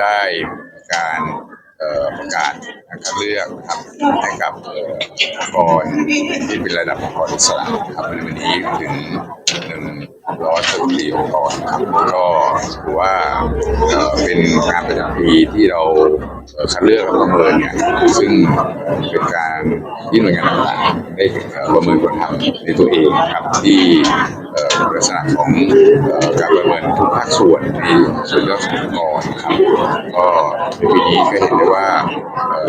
ได้การประกาศการเลือกครับให้กับองค์กรที่เป็นระดับองค์กรอิสระครับในวันนี้ถึงหนึ่งร้อยสิบสี่องค์กรครับก็ถือว่าเป็นงานประจำปีที่เราคัดเลือกและประเมินเนี่ยซึ่งเป็นการที่หน่วยงานต่างๆได้ประเมินผลทำในตัวเองครับที่ ลักษณะของการประเมินทุกภาคส่วนในส่วนยอดของกรนะครับก็ในปีนี้ก็เห็นได้ว่า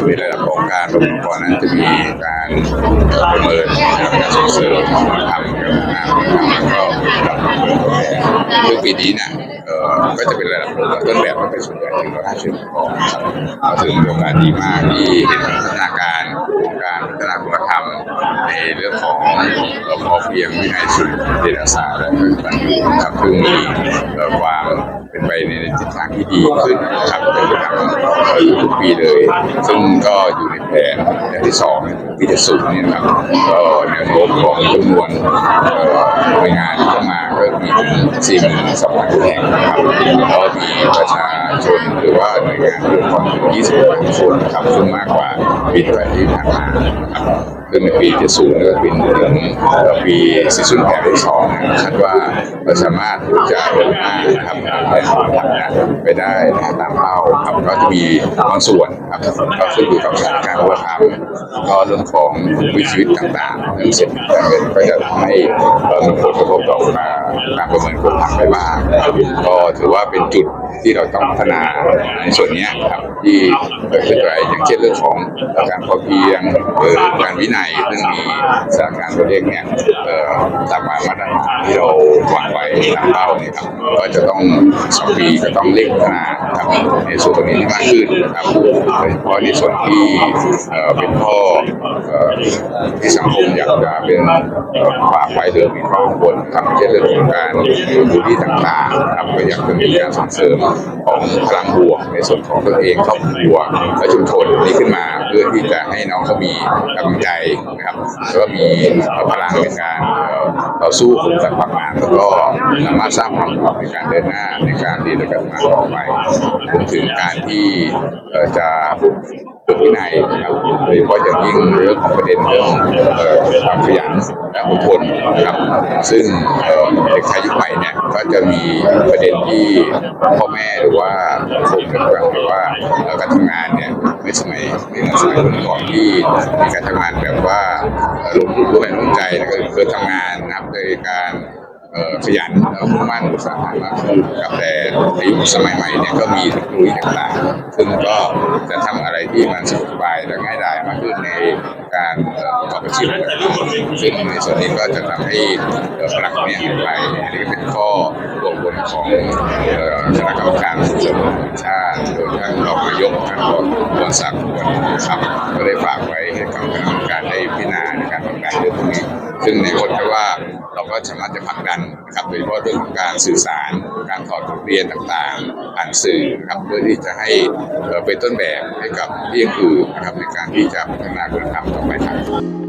ในระดับของการประเมินองค์กรนั้นจะมีการประเมินนะครับการส่งเสริมคุณธรรมกับงานคุณธรรมแล้วก็ระดับประเมินตัวแทนซึ่งปีนี้เนี่ยก็จะเป็นระดับต้นแบบมาเป็นส่วนใหญ่ถึงร้อยห้าสิบองค์กรครับถือเป็นโอกาสดีมากที่เห็นพัฒนา เรื่องของเราพอเพียงวินัยสุดเดชศาสตร์และปฏิบัตินครับซึ่งมีความเป็นไปในทิศทางที่ดีขึ้นครับเป็นไปตามทุกปีเลย ซึ่งก็อยู่ในแผนอย่างที่สองปีจะสุดนี่นะครับก็แนวโน้มของจำนวนหน่วยงานที่เข้ามา ก็มีถึงสี่หมื่นสองพันแห่งนะครับแล้วก็มีประชาชนหรือว่าหน่วยงานองค์กรถึงยี่สิบล้านคนนะครับซึ่งมากกว่าปีที่ผ่านมานะครับซึ่งในปีที่ศูนย์ก็เป็นถึงปี40แผนที่สองเนี่ยคาดว่าเราสามารถที่จะเดินหน้านะครับแผนของทางนะไปได้นะตามเป้าครับก็จะมีบางส่วนครับก็ขึ้นอยู่กับสถานการณ์วัฒนธรรมก็เรื่องของวิชีวิตต่างๆเรื่องเศรษฐกิจการเงินก็จะทำให้เอ่อมีผลกระทบต่อกาการประเมินคุณภาพไปบ้างก็ถือว่าเป็นจุดที่เราต้องพัฒนาในส่วนนี้ครับที่เกิดขึ้นไปอย่างเช่นเรื่องของการพอเพียงหรือการวินัยซึ่งมีสถานการณ์ตัวเลขเนี่ยเอ่อตามมามาตรฐานที่เราวางไว้ตามเป้าเนี่ยครับก็จะต้องสองปีก็ต้องเร่งพัฒนาครับในส่วนตรงนี้ให้มากขึ้นนะครับโดยเฉพาะในส่วนที่เป็นข้อเอ่อที่สังคมอยากจะเป็นฝากไว้หรือมีข้อกังวลครับเช่นเรื่องของการดูที่ต่างๆครับก็อยากจะมีการส่งเสริมของพลังบวกในส่วนของตัวเองครอบครัวและชุมชนนี้ขึ้นมาเพื่อที่จะให้น้องเขามีกำลังใจนะครับแล้วก็มีพลังในการต่อสู้กับความงานแล้วก็สามารถสร้างความพร้อในการเดินหน้าในการที่จะกันมาต่อไปรวมถึงการที่จะ วินัยนะครับโดยเฉพาะอย่างยิ่งเรื่องของประเด็นเรื่องความขยันและอดทนนะครับ ซึ่งเด็กไทยยุคใหม่เนี่ยก็จะมีประเด็นที่พ่อแม่หรือว่าคงกันฟังหรือว่าการทำงานเนี่ยไม่สมัยไม่เหมือนสมัยก่อนที่มีการทำงานแบบว่าร่วมรุ่นร่วมแรงร่วมใจแล้วก็คือทำงานนะครับโดยการ ขยันแล้วมุ่งมั่นอุตสาหะมากขึ้นกับแต่ในยุคสมัยใหม่เนี่ยก็มีเทคโนโลยีต่างๆ ซึ่งก็จะทำอะไรที่มันสะดวกสบายและง่ายดายมากขึ้นในการประกอบอาชีพซึ่งในส่วนนี้ก็จะทำให้เอ่อพลังเนี่ยหายไปอันนี้ก็เป็นข้อรวมบนของคณะกรรมการส่งเสริมแห่งชาติโดยท่านรองนายกท่านรองวรศักดิ์วรนครับก็ได้ฝากไว้ให้กับคณะกรรมการได้พิจารณาในการทำงานเรื่องพวกนี้ ซึ่งในคนก็ว่า เราก็สามารถจะผลักดันนะครับโดยเฉพาะเรื่องของการสื่อสารการถอดบทเรียนต่างๆผ่านสื่อนะครับเพื่อที่จะให้เป็นต้นแบบให้กับที่ยังอื่นนะครับในการที่จะพัฒนาคุณธรรมต่อไปครับ